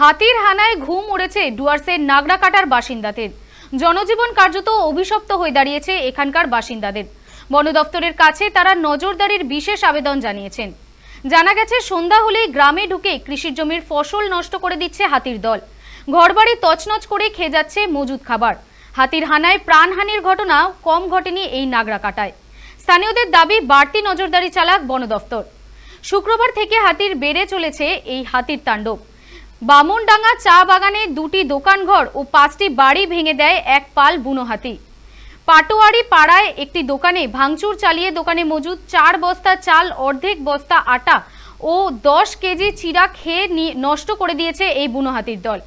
হাতির হানায় ঘুম উড়েছে ডুয়ার্সের নাগরাকাটার বাসিন্দাদের। জনজীবন কার্যত অভিশপ্ত হয়ে দাঁড়িয়েছে এখানকার বাসিন্দাদের। বন দপ্তরের কাছে তারা নজরদারির বিশেষ আবেদন জানিয়েছেন। জানা গেছে, সন্ধ্যা হলেই গ্রামে ঢুকে কৃষির জমির ফসল নষ্ট করে দিচ্ছে হাতির দল। ঘরবাড়ি তছনছ করে খেয়ে যাচ্ছে মজুদ খাবার। হাতির হানায় প্রাণহানির ঘটনা কম ঘটেনি এই নাগরা কাটায় স্থানীয়দের দাবি, বাড়তি নজরদারি চালাক বন দফতর। শুক্রবার থেকে হাতির বেড়ে চলেছে এই হাতির তাণ্ডব। বামনডাঙ্গা চা বাগানে দুটি দোকানঘর ও পাঁচটি বাড়ি ভেঙে দেয় এক পাল বুনো হাতি। পাটোয়ারি পাড়ায় একটি দোকানে ভাঙচুর চালিয়ে দোকানে মজুদ চার বস্তা চাল, অর্ধেক বস্তা আটা ও দশ কেজি চিরা খেয়ে নষ্ট করে দিয়েছে এই বুনো হাতির দল।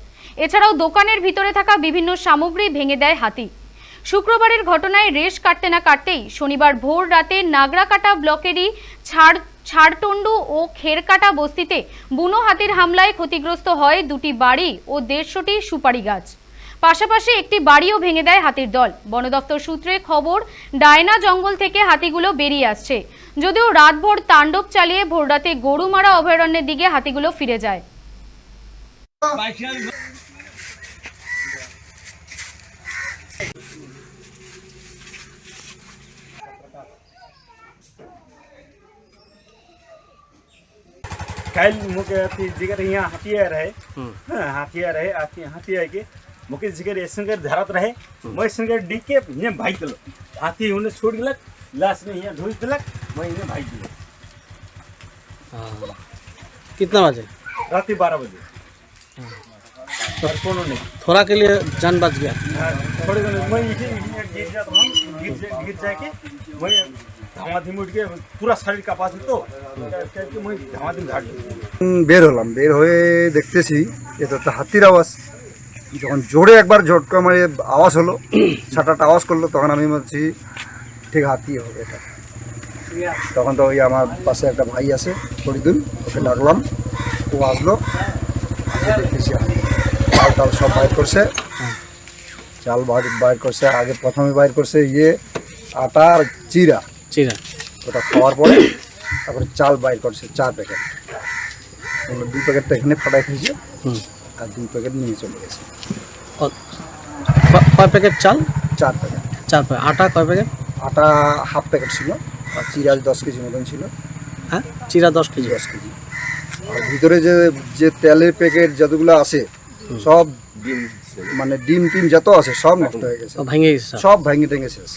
এছাড়াও দোকানের ভিতরে থাকা বিভিন্ন সামগ্রী ভেঙে দেয় হাতি। শুক্রবারের ঘটনায় রেশ কাটতে না কাটতেই শনিবার ভোর রাতে নাগরাকাটা ব্লকেরই ছাড় ছাড়টন্ডু ও খেরকাটা বস্তিতে বুনো হাতির হামলায় ক্ষতিগ্রস্ত হয় দুটি বাড়ি ও দেড়শোটি সুপারি গাছ। পাশাপাশি একটি বাড়িও ভেঙে দেয় হাতির দল। বন দপ্তর সূত্রে খবর, ডায়না জঙ্গল থেকে হাতিগুলো বেরিয়ে আসছে। যদিও রাতভর তাণ্ডব চালিয়ে ভোররাতে গরুমারা অভয়ারণ্যের দিকে হাতিগুলো ফিরে যায়। काल मुके अथी जिगर यहाँ हथिया रहे। हाँ, हथिया रहे हाथी के मुके जिगर संगे धरत रहे। मैं संगे डी के ने भाई दिलो। हाथी उन्हें छोड़ दिलक लाश ने यहाँ ढूंढ दिलक मैं इन्हें भाई दिलो। हाँ। कितना बजे? रात बारह बजे। कोनो नहीं। थोड़ा के लिए जान बच गया। हाँ, थोड़े मैं गिर जाता हूँ गिर जा गिर जाके मैं বের হলাম, বের হয়ে দেখতেছি, এটা একটা হাতির আওয়াজ। যখন জোরে একবার ঝটকা মারে, আওয়াজ হলো সাটাটা আওয়াজ করল, তখন আমি বলছি ঠিক হাতি হবে এটা। তখন তো ওই আমার পাশে একটা ভাই আছে হরিদুল ওকে ডাকলাম। ও আসলো দেখতেছি চাল টাল সব বাইর করছে। চাল বাইর করছে, আগে প্রথমে বাইর করছে ইয়ে আটা আর চিরা। চিরা ওটা খাওয়ার পরে তারপরে চাল বাইর করছে চার প্যাকেট। আমরা দুই প্যাকেটটা এখানে ফাটাই খেয়েছি আর দুই প্যাকেট নিয়ে চলে গেছে। কয় প্যাকেট চাল? চার প্যাকেট। চার প্যাকেট। আটা কয় প্যাকেট? আটা হাফ প্যাকেট ছিল আর চিরা দশ কেজি মতন ছিল। হ্যাঁ? চিরা দশ কেজি। দশ কেজি। আর ভিতরে যে যে তেলের প্যাকেট যতগুলো আছে সব মানে ডিম টিম যত আছে সব নষ্ট হয়ে গেছে। ভেঙে গেছে সব? ভেঙে ভেঙে শেষ।